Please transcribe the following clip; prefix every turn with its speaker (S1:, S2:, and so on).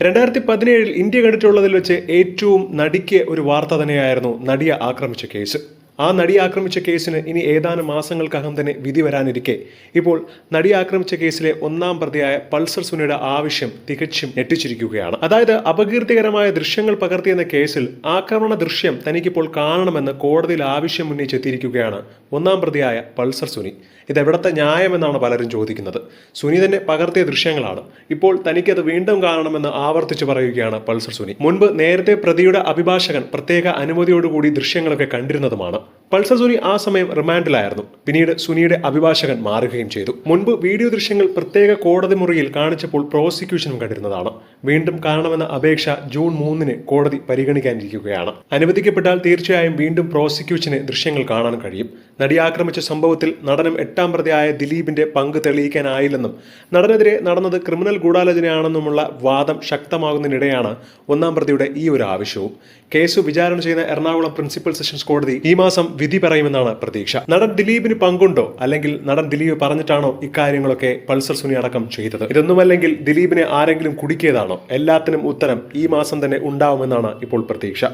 S1: രണ്ടായിരത്തി പതിനേഴിൽ ഇന്ത്യ കണ്ടിട്ടുള്ളതിൽ വെച്ച് ഏറ്റവും നടിക്ക് ഒരു വാർത്ത തന്നെയായിരുന്നു നടിയെ ആക്രമിച്ച കേസ്. ആ നടി ആക്രമിച്ച കേസിന് ഇനി ഏതാനും മാസങ്ങൾക്കകം തന്നെ വിധി വരാനിരിക്കെ. ഇപ്പോൾ നടി ആക്രമിച്ച കേസിലെ ഒന്നാം പ്രതിയായ പൾസർ സുനിയുടെ ആവശ്യം തികച്ചും ഞെട്ടിച്ചിരിക്കുകയാണ്. അതായത് അപകീർത്തികരമായ ദൃശ്യങ്ങൾ പകർത്തിയെന്ന കേസിൽ ആക്രമണ ദൃശ്യം തനിക്കിപ്പോൾ കാണണമെന്ന് കോടതിയിൽ ആവശ്യം ഉന്നയിച്ചെത്തിയിരിക്കുകയാണ് ഒന്നാം പ്രതിയായ പൾസർ സുനി. ഇതെവിടത്തെ ന്യായമെന്നാണ് പലരും ചോദിക്കുന്നത്. സുനി തന്നെ പകർത്തിയ ദൃശ്യങ്ങളാണ്. ഇപ്പോൾ തനിക്കത് വീണ്ടും കാണണമെന്ന് ആവർത്തിച്ച് പറയുകയാണ് പൾസർ സുനി. മുൻപ് നേരത്തെ പ്രതിയുടെ അഭിഭാഷകൻ പ്രത്യേക അനുമതിയോടുകൂടി ദൃശ്യങ്ങളൊക്കെ കണ്ടിരുന്നതുമാണ്. പൾസർ സുനി ആ സമയം റിമാൻഡിലായിരുന്നു. പിന്നീട് സുനിയുടെ അഭിഭാഷകൻ മാറുകയും ചെയ്തു. മുൻപ് വീഡിയോ ദൃശ്യങ്ങൾ പ്രത്യേക കോടതി മുറിയിൽ കാണിച്ചപ്പോൾ പ്രോസിക്യൂഷനും കണ്ടിരുന്നതാണ്. വീണ്ടും കാണണമെന്ന അപേക്ഷ ജൂൺ മൂന്നിന് കോടതി പരിഗണിക്കാനിരിക്കുകയാണ്. അനുവദിക്കപ്പെട്ടാൽ തീർച്ചയായും വീണ്ടും പ്രോസിക്യൂഷന് ദൃശ്യങ്ങൾ കാണാൻ കഴിയും. നടി ആക്രമിച്ച സംഭവത്തിൽ നടനം എട്ടാം പ്രതിയായ ദിലീപിന്റെ പങ്ക് തെളിയിക്കാനായില്ലെന്നും നടനെതിരെ നടന്നത് ക്രിമിനൽ ഗൂഢാലോചനയാണെന്നുമുള്ള വാദം ശക്തമാകുന്നതിനിടെയാണ് ഒന്നാം പ്രതിയുടെ ഈ ഒരു ആവശ്യവും. കേസ് വിചാരണ ചെയ്യുന്ന എറണാകുളം പ്രിൻസിപ്പൽ സെഷൻസ് കോടതി ഈ മാസം വിധി പറയുമെന്നാണ് പ്രതീക്ഷ. നടൻ ദിലീപിന് പങ്കുണ്ടോ? അല്ലെങ്കിൽ നടൻ ദിലീപ് പറഞ്ഞിട്ടാണോ ഇക്കാര്യങ്ങളൊക്കെ പൾസർ സുനി അടക്കം ചെയ്തത്? ഇതൊന്നുമല്ലെങ്കിൽ ദിലീപിനെ ആരെങ്കിലും കുടുക്കിയതാണോ? എല്ലാത്തിനും ഉത്തരം ഈ മാസം തന്നെ ഉണ്ടാവുമെന്നാണ് ഇപ്പോൾ പ്രതീക്ഷ.